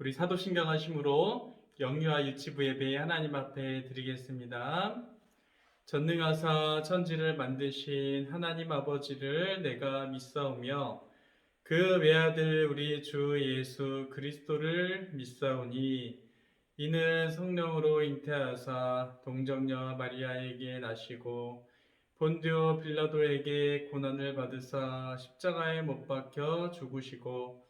우리 사도신경 하심으로 영유아 유치부 예배 하나님 앞에 드리겠습니다. 전능하사 천지를 만드신 하나님 아버지를 내가 믿사오며 그 외아들 우리 주 예수 그리스도를 믿사오니 이는 성령으로 잉태하사 동정녀 마리아에게 나시고 본디오 빌라도에게 고난을 받으사 십자가에 못 박혀 죽으시고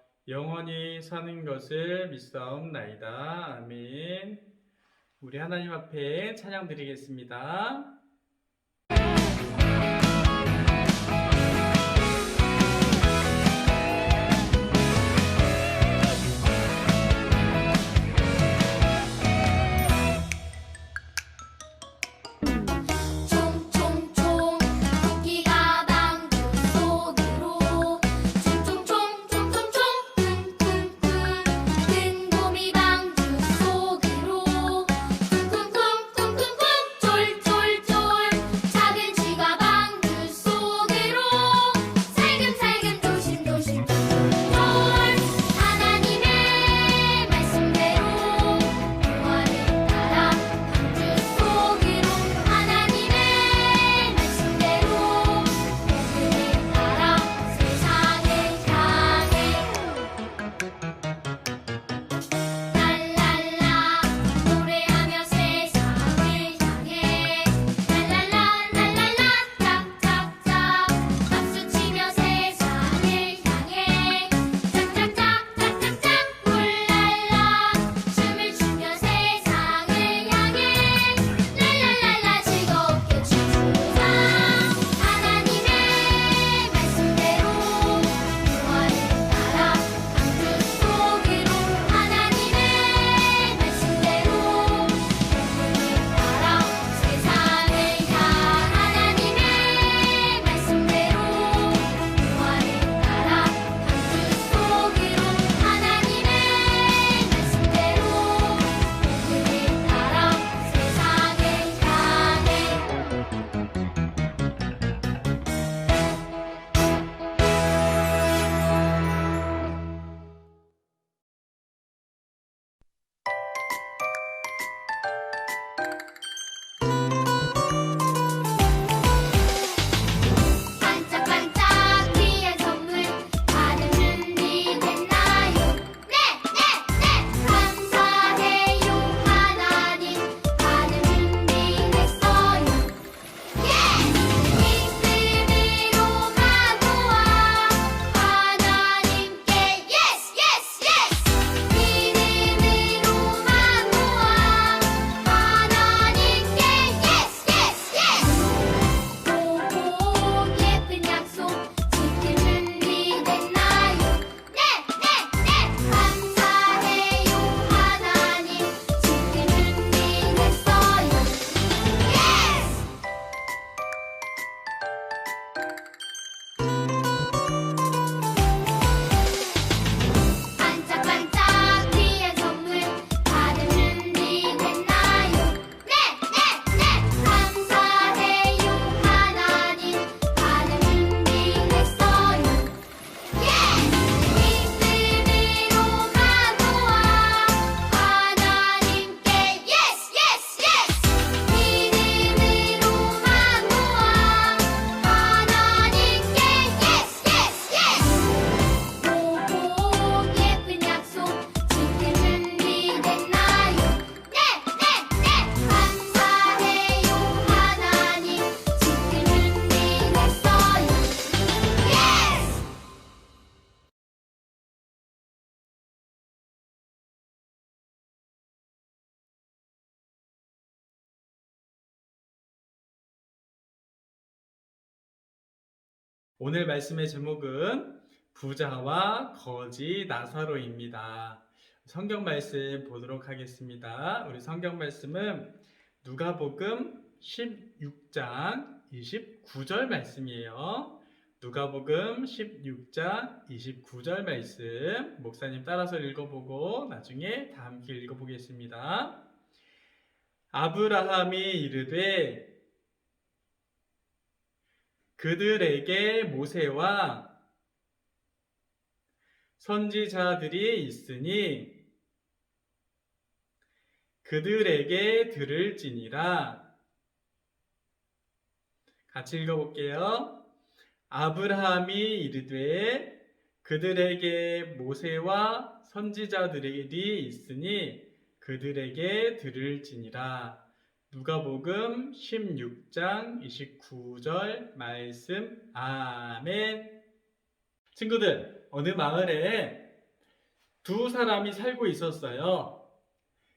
영원히 사는 것을 믿사옵나이다. 아멘. 우리 하나님 앞에 찬양 드리겠습니다. 오늘 말씀의 제목은 부자와 거지 나사로입니다. 성경 말씀 보도록 하겠습니다. 우리 성경 말씀은 누가복음 16장 29절 말씀이에요. 누가복음 16장 29절 말씀 목사님 따라서 읽어보고 나중에 다 함께 읽어보겠습니다. 아브라함이 이르되 그들에게 모세와 선지자들이 있으니 그들에게 들을지니라. 같이 읽어볼게요. 아브라함이 이르되 그들에게 모세와 선지자들이 있으니 그들에게 들을지니라. 누가복음 16장 29절 말씀 아멘. 친구들, 어느 마을에 두 사람이 살고 있었어요.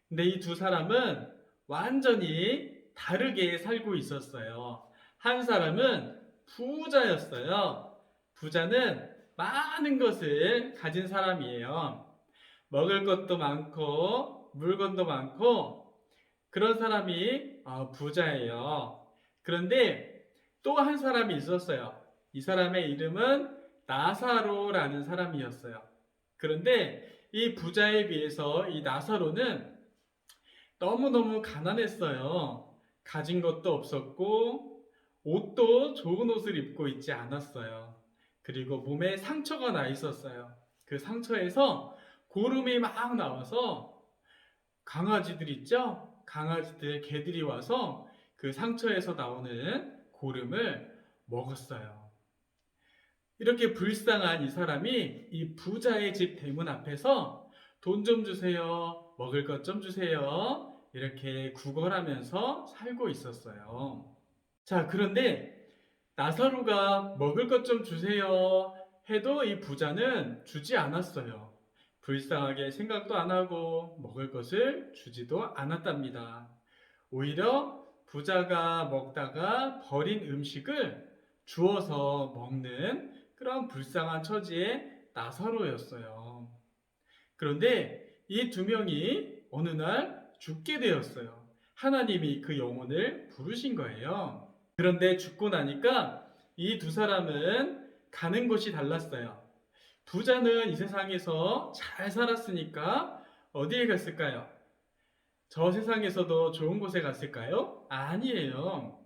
근데 이 두 사람은 완전히 다르게 살고 있었어요. 한 사람은 부자였어요. 부자는 많은 것을 가진 사람이에요. 먹을 것도 많고, 물건도 많고, 그런 사람이 어, 부자예요. 그런데 또 한 사람이 있었어요. 이 사람의 이름은 나사로라는 사람이었어요. 그런데 이 부자에 비해서 이 나사로는 너무너무 가난했어요. 가진 것도 없었고, 옷도 좋은 옷을 입고 있지 않았어요. 그리고 몸에 상처가 나 있었어요. 그 상처에서 고름이 막 나와서 강아지들 있죠? 강아지들, 개들이 와서 그 상처에서 나오는 고름을 먹었어요. 이렇게 불쌍한 이 사람이 이 부자의 집 대문 앞에서 돈 좀 주세요. 먹을 것 좀 주세요. 이렇게 구걸하면서 살고 있었어요. 자, 그런데 나사로가 먹을 것 좀 주세요. 해도 이 부자는 주지 않았어요. 불쌍하게 생각도 안 하고 먹을 것을 주지도 않았답니다. 오히려 부자가 먹다가 버린 음식을 주어서 먹는 그런 불쌍한 처지의 나사로였어요. 그런데 이 두 명이 어느 날 죽게 되었어요. 하나님이 그 영혼을 부르신 거예요. 그런데 죽고 나니까 이 두 사람은 가는 곳이 달랐어요. 부자는 이 세상에서 잘 살았으니까 어디에 갔을까요? 저 세상에서도 좋은 곳에 갔을까요? 아니에요.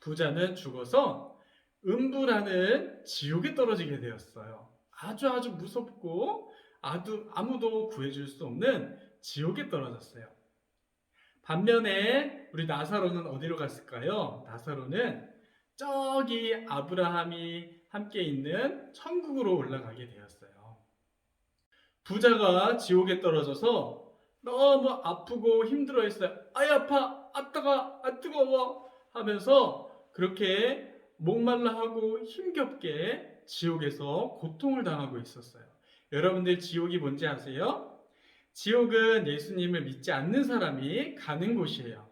부자는 죽어서 음부라는 지옥에 떨어지게 되었어요. 아주 아주 무섭고 아주 아무도 구해줄 수 없는 지옥에 떨어졌어요. 반면에 우리 나사로는 어디로 갔을까요? 나사로는 저기 아브라함이 함께 있는 천국으로 올라가게 되었어요. 부자가 지옥에 떨어져서 너무 아프고 힘들어 했어요. 아이 아파, 아 따가, 아 뜨거워 하면서 그렇게 목말라 하고 힘겹게 지옥에서 고통을 당하고 있었어요. 여러분들 지옥이 뭔지 아세요? 지옥은 예수님을 믿지 않는 사람이 가는 곳이에요.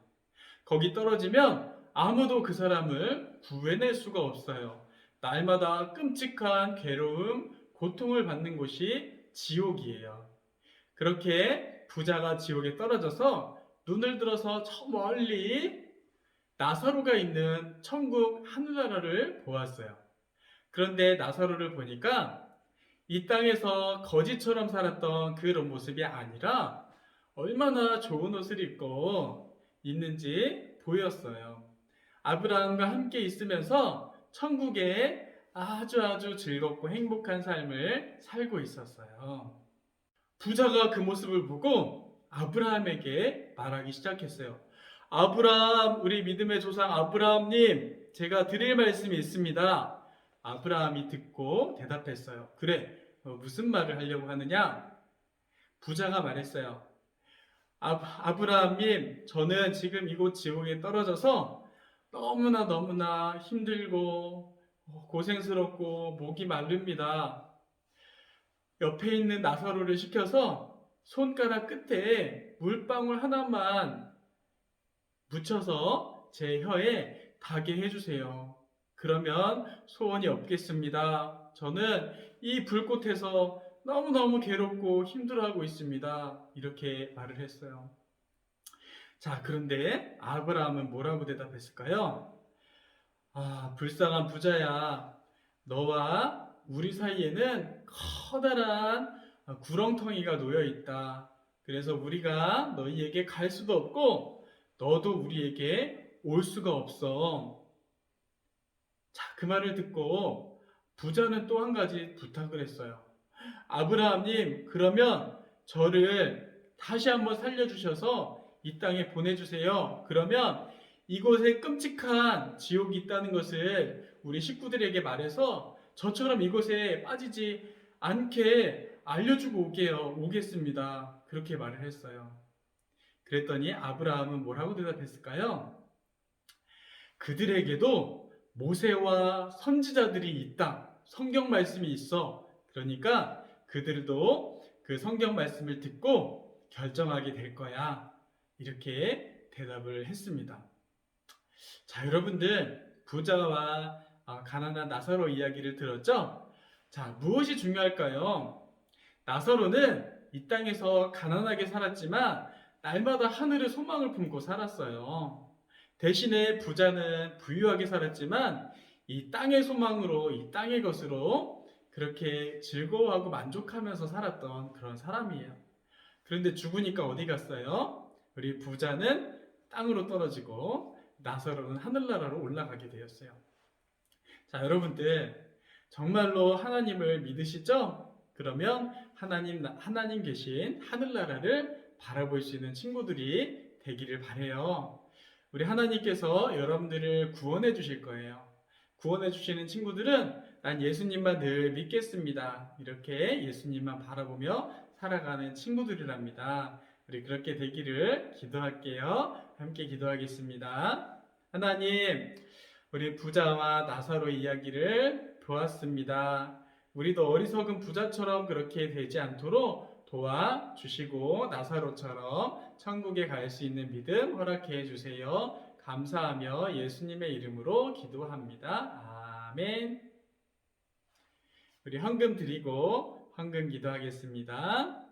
거기 떨어지면 아무도 그 사람을 구해낼 수가 없어요. 날마다 끔찍한 괴로움, 고통을 받는 곳이 지옥이에요. 그렇게 부자가 지옥에 떨어져서 눈을 들어서 저 멀리 나사로가 있는 천국 하늘나라를 보았어요. 그런데 나사로를 보니까 이 땅에서 거지처럼 살았던 그런 모습이 아니라 얼마나 좋은 옷을 입고 있는지 보였어요. 아브라함과 함께 있으면서 천국에 아주 아주 즐겁고 행복한 삶을 살고 있었어요. 부자가 그 모습을 보고 아브라함에게 말하기 시작했어요. 아브라함, 우리 믿음의 조상 아브라함님, 제가 드릴 말씀이 있습니다. 아브라함이 듣고 대답했어요. 그래, 어, 무슨 말을 하려고 하느냐? 부자가 말했어요. 아, 아브라함님, 저는 지금 이곳 지옥에 떨어져서 너무나 너무나 힘들고 어, 고생스럽고 목이 마릅니다. 옆에 있는 나사로를 시켜서 손가락 끝에 물방울 하나만 묻혀서 제 혀에 닿게 해주세요. 그러면 소원이 없겠습니다. 저는 이 불꽃에서 너무너무 괴롭고 힘들어하고 있습니다. 이렇게 말을 했어요. 자, 그런데 아브라함은 뭐라고 대답했을까요? 아, 불쌍한 부자야. 너와 우리 사이에는 커다란 구렁텅이가 놓여 있다. 그래서 우리가 너희에게 갈 수도 없고, 너도 우리에게 올 수가 없어. 자, 그 말을 듣고 부자는 또 한 가지 부탁을 했어요. 아브라함님, 그러면 저를 다시 한번 살려주셔서 이 땅에 보내주세요. 그러면 이곳에 끔찍한 지옥이 있다는 것을 우리 식구들에게 말해서 저처럼 이곳에 빠지지 않게 알려주고 오게요. 오겠습니다. 그렇게 말을 했어요. 그랬더니 아브라함은 뭐라고 대답했을까요? 그들에게도 모세와 선지자들이 있다. 성경 말씀이 있어. 그러니까 그들도 그 성경 말씀을 듣고 결정하게 될 거야. 이렇게 대답을 했습니다. 자, 여러분들, 부자와 아, 가난한 나사로 이야기를 들었죠? 자, 무엇이 중요할까요? 나사로는 이 땅에서 가난하게 살았지만 날마다 하늘의 소망을 품고 살았어요. 대신에 부자는 부유하게 살았지만 이 땅의 소망으로, 이 땅의 것으로 그렇게 즐거워하고 만족하면서 살았던 그런 사람이에요. 그런데 죽으니까 어디 갔어요? 우리 부자는 땅으로 떨어지고 나사로는 하늘나라로 올라가게 되었어요. 자, 여러분들 정말로 하나님을 믿으시죠? 그러면 하나님 하나님 계신 하늘나라를 바라볼 수 있는 친구들이 되기를 바래요. 우리 하나님께서 여러분들을 구원해 주실 거예요. 구원해 주시는 친구들은 난 예수님만 늘 믿겠습니다. 이렇게 예수님만 바라보며 살아가는 친구들이랍니다. 우리 그렇게 되기를 기도할게요. 함께 기도하겠습니다. 하나님, 우리 부자와 나사로 이야기를 보았습니다. 우리도 어리석은 부자처럼 그렇게 되지 않도록 도와 주시고 나사로처럼 천국에 갈 수 있는 믿음 허락해 주세요. 감사하며 예수님의 이름으로 기도합니다. 아멘. 우리 헌금 드리고 헌금 기도하겠습니다.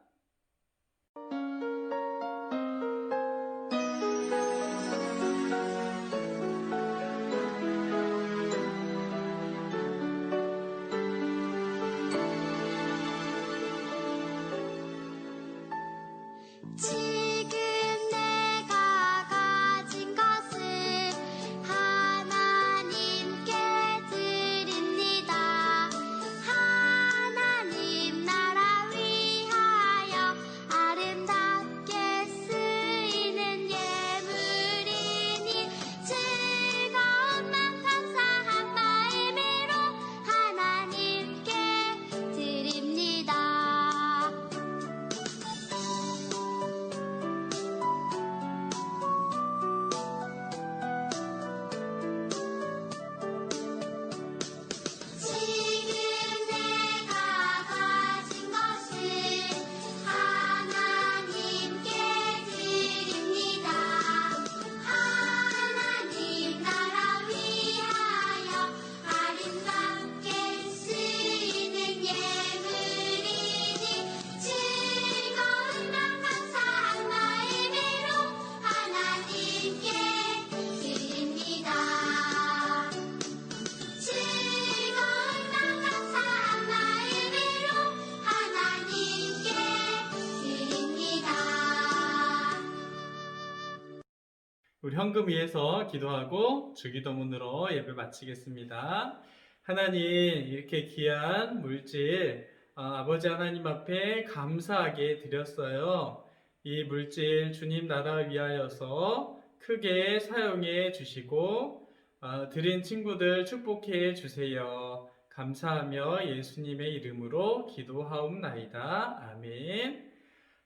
우리 현금 위해서 기도하고 주기도문으로 예배 마치겠습니다. 하나님 이렇게 귀한 물질 아, 아버지 하나님 앞에 감사하게 드렸어요. 이 물질 주님 나라 위하여서 크게 사용해 주시고 아, 드린 친구들 축복해 주세요. 감사하며 예수님의 이름으로 기도하옵나이다. 아멘.